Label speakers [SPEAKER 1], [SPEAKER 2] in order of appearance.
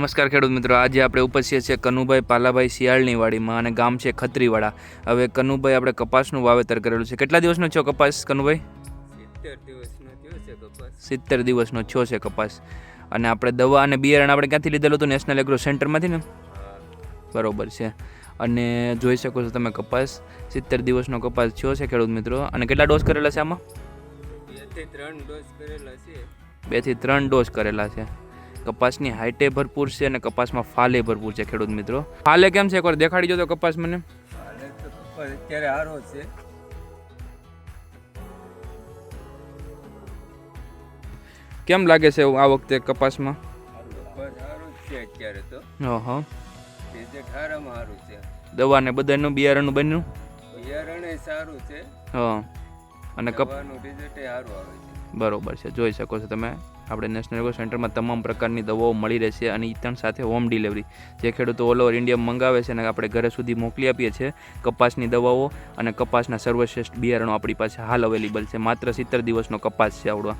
[SPEAKER 1] નમસ્કાર ખેડૂત મિત્રો આજે આપણે ઉપસ્થિત છે કનુભાઈ પાલાભાઈ શિયાળની વાડીમાં અને ગામ છે ખત્રીવાડા. હવે કનુભાઈ આપણે કપાસનું વાવેતર કરેલું છે. કેટલા દિવસનો છો કપાસ કનુભાઈ?
[SPEAKER 2] સિત્તેર દિવસનો છે કપાસ.
[SPEAKER 1] સિત્તેર દિવસનો છો છે કપાસ. અને આપણે દવા અને બિયારણ આપણે ક્યાંથી લીધેલું હતું? નેશનલ એગ્રો સેન્ટરમાંથી ને? બરોબર છે. અને જોઈ શકો છો તમે કપાસ. સિત્તેર દિવસનો કપાસ છો છે ખેડૂત મિત્રો. અને કેટલા ડોઝ કરેલા છે આમાં?
[SPEAKER 2] બેથી ત્રણ ડોઝ કરેલા છે.
[SPEAKER 1] બેથી ત્રણ ડોઝ કરેલા છે. કપાસની હાઇટે ભરપૂર છે અને કપાસમાં ફાલે ભરપૂર છે ખેડૂત મિત્રો. ફાલે કેમ છે? એકવાર દેખાડી જો તો કપાસ મને.
[SPEAKER 2] અત્યારે સારો છે.
[SPEAKER 1] કેમ લાગે છે આ વખતે કપાસમાં?
[SPEAKER 2] અત્યારે તો.
[SPEAKER 1] હા
[SPEAKER 2] સારું છે.
[SPEAKER 1] દવા ને બધાનું બિયારણનું બન્યું?
[SPEAKER 2] બિયારણે સારું છે.
[SPEAKER 1] હા. અને કપ
[SPEAKER 2] રિઝલ્ટ સારું આવે છે.
[SPEAKER 1] બરોબર છે. જોઈ શકો છો તમે. આપણે નેશનલ એગ્રો સેન્ટરમાં તમામ પ્રકારની દવાઓ મળી રહેશે અને ઈતણ સાથે હોમ ડિલિવરી જે ખેડૂતો ઓલ ઓવર ઇન્ડિયા મંગાવે છે અને આપણે ઘરે સુધી મોકલી આપીએ છીએ કપાસની દવાઓ અને કપાસના સર્વશ્રેષ્ઠ બિયારણો આપણી પાસે હાલ અવેલેબલ છે. માત્ર સિત્તેર દિવસનો કપાસ છે આવડો.